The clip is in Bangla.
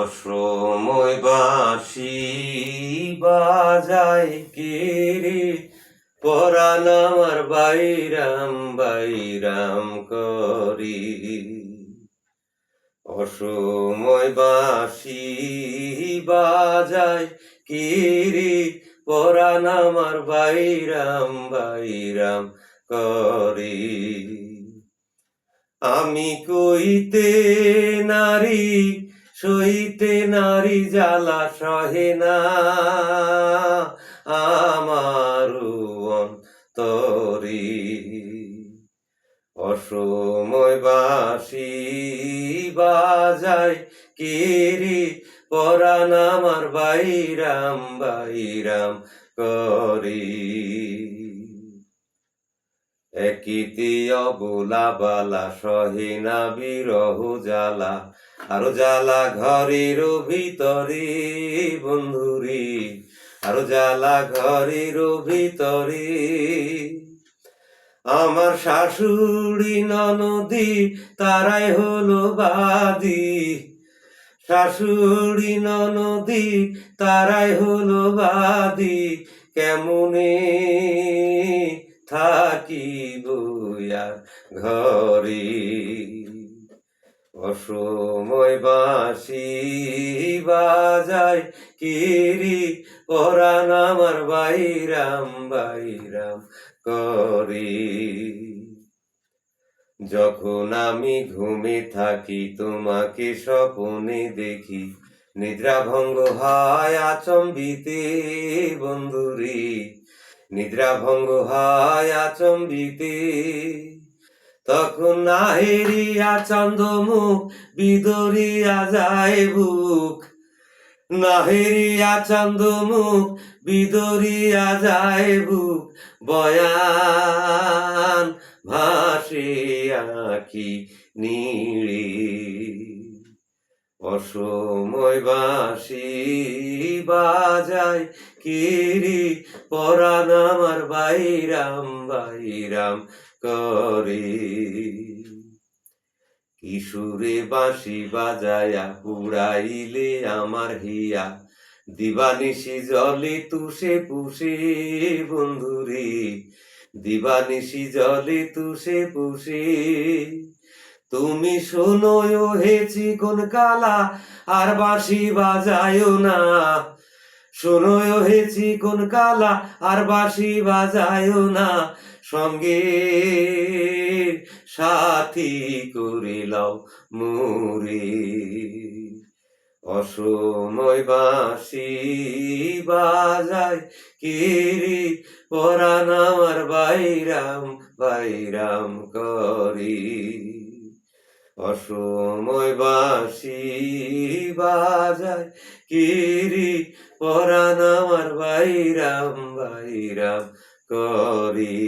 অসময় বাসি বাজায় কে রে? পরাণ আমার বাইরাম বাইরাম করি। অসময় বাসি বাজায় কে রে? পরাণ আমার বাইরাম বাইরাম করি। আমি কইতে নারী সইতে নারী জ্বালা সহে না। আমার তরি অসময় বাসি বাজায় কিরি পরাণ আমার বাইরাম বাইরাম করি। একিতি অবুলা বালা, সহে না বিরহ জ্বালা আরও জ্বালা ঘরের ভিতরে, বন্ধুরে। আরও জ্বালা ঘরের ভিতরে। আমার শাশুড়ি ননদি, তারাই হলো বাদি। শাশুড়ি ননদি, তারাই হলো বাদি। কেমনে থাকি বইয়ার ঘরে। অসময় বাসি বাজায় কিরি পরাণ আমার বাইরাম বাইরাম করে। যখন আমি ঘুমে থাকি, তোমাকে স্বপনে দেখি নিদ্রা ভঙ্গ হয় আচম্বিতে বন্ধুরে। নিদ্রা ভঙ্গ হয় আচম্বিতে তখন নাহেরিয়া চন্দ মুখ বিদরিয়া যায় বুক। নাহেরিয়া চন্দ মুখ বিদরিয়া যায় বুক। বয়ান ভাসে আঁকি নীড়ে। অসময় বাসি বাজায় কিরি পরাণ আমার বাইরাম বাইরাম করে। কিশোরে বাঁশি বাজায়া পুরাইলে আমার হিয়া, দিবানিশি জলে তুষে পুষে বন্ধুরে। দিবানিশি জলে তুষে পুষে তুমি শোনো হেছি কোন কালা, আর বাঁশি বাজায়ও না। শোনো হেছি কোন কালা, আর বাঁশি বাজায়ও না। সঙ্গে সাথী করে লও মুরে। অসময় বাঁশি বাজায় কিরি পরাণ আমার বাইরাম বাইরাম করি। অসময় বাসি বাজায় কিরি পরাণ আমার বাইরাম বাইরাম করি।